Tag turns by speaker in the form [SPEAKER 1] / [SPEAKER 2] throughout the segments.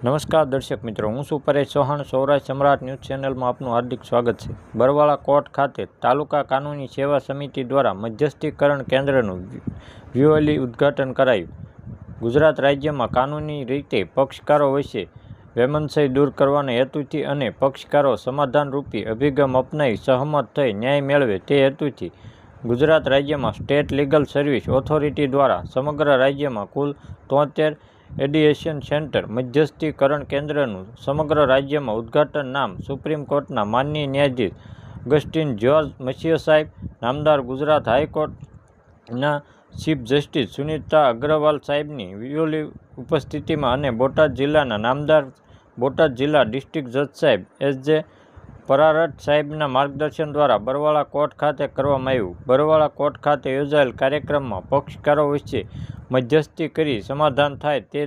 [SPEAKER 1] નમસ્કાર દર્શક મિત્રો, હું છું પરેશ ચૌહાણ. સૌરાષ્ટ્ર સમ્રાટ ન્યૂઝ ચેનલમાં આપનું હાર્દિક સ્વાગત છે. બરવાળા કોર્ટ ખાતે તાલુકા કાનૂની સેવા સમિતિ દ્વારા મધ્યસ્થીકરણ કેન્દ્રનું વ્યુઅલી ઉદ્ઘાટન કરાયું. ગુજરાત રાજ્યમાં કાનૂની રીતે પક્ષકારો વચ્ચે વેમનસય દૂર કરવાના હેતુથી અને પક્ષકારો સમાધાનરૂપી અભિગમ અપનાવી સહમત થઈ ન્યાય મેળવે તે હેતુથી ગુજરાત રાજ્યમાં સ્ટેટ લીગલ સર્વિસ ઓથોરિટી દ્વારા સમગ્ર રાજ્યમાં કુલ તોતેર એડિએશન સેન્ટર મધ્યસ્થીકરણ કેન્દ્રનું સમગ્ર રાજ્યમાં ઉદ્ઘાટન નામ સુપ્રીમ કોર્ટના માનનીય ન્યાયાધીશ ગસ્ટિન જ્યોર્જ મસીહ સાહેબ, નામદાર ગુજરાત હાઈકોર્ટના ચીફ જસ્ટિસ સુનીતા અગ્રવાલ સાહેબની વિયોલી ઉપસ્થિતિમાં અને બોટાદ જિલ્લાના નામદાર બોટાદ જિલ્લા ડિસ્ટ્રિક્ટ જજ સાહેબ એસ જે પરારટ સાહેબના માર્ગદર્શન દ્વારા બરવાળા કોર્ટ ખાતે કરવામાં આવ્યું. બરવાળા કોર્ટ ખાતે યોજાયેલ કાર્યક્રમમાં પક્ષકારો વચ્ચે મધ્યસ્થી કરી સમાધાન થાય તે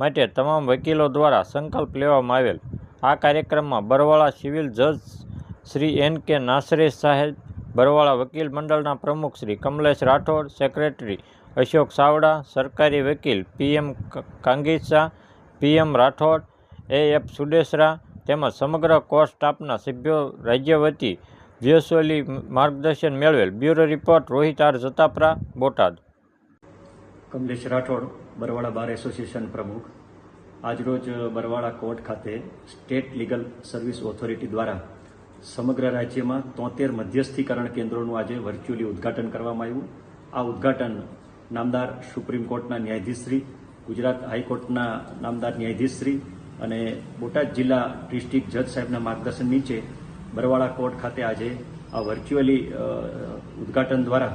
[SPEAKER 1] માટે તમામ વકીલો દ્વારા સંકલ્પ લેવામાં આવેલ. આ કાર્યક્રમમાં બરવાળા સિવિલ જજ શ્રી એન કે નાસરે સાહેબ, બરવાળા વકીલ મંડળના પ્રમુખ શ્રી કમલેશ રાઠોડ, સેક્રેટરી અશોક સાવડા, સરકારી વકીલ PM Kangisa PM Rathod, A F Sudesara તેમજ સમગ્ર કોર સ્ટાફના સભ્યો રાજ્ય વતી વ્યસોલી માર્ગદર્શન મેળવેલ. Bureau report, Rohit R Jatapara, Botad.
[SPEAKER 2] Kamlesh Rathod, Barwala bar association પ્રમુખ. આજરોજ બરવાળા કોર્ટ ખાતે સ્ટેટ લીગલ સર્વિસ ઓથોરિટી દ્વારા સમગ્ર રાજ્યમાં તોતેર મધ્યસ્થીકરણ કેન્દ્રોનું આજે વર્ચ્યુઅલી ઉદ્ઘાટન કરવામાં આવ્યું. આ ઉદ્ઘાટન નામદાર સુપ્રીમ કોર્ટના ન્યાયાધીશશ્રી, ગુજરાત હાઈકોર્ટના નામદાર ન્યાયાધીશશ્રી અને બોટાદ જિલ્લા ડિસ્ટ્રિક્ટ જજ સાહેબના માર્ગદર્શન નીચે બરવાળા કોર્ટ ખાતે આજે આ વર્ચ્યુઅલી ઉદ્ઘાટન દ્વારા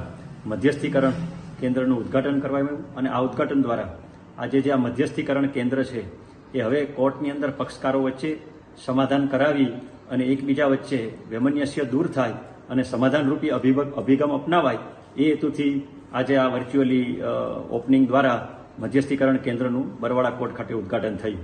[SPEAKER 2] મધ્યસ્થીકરણ કેન્દ્રનું ઉદ્ઘાટન કરવામાં આવ્યું અને આ ઉદ્ઘાટન દ્વારા આજે જે આ મધ્યસ્થીકરણ કેન્દ્ર છે, એ હવે કોર્ટની અંદર પક્ષકારો વચ્ચે સમાધાન કરાવી અને એકબીજા વચ્ચે વૈમનસ્ય દૂર થાય અને સમાધાનરૂપી અભિગમ અભિગમ અપનાવાય, એ હેતુથી આજે આ વર્ચ્યુઅલી ઓપનિંગ દ્વારા મધ્યસ્થીકરણ કેન્દ્રનું બરવાડા કોર્ટ ખાતે ઉદ્ઘાટન થયું.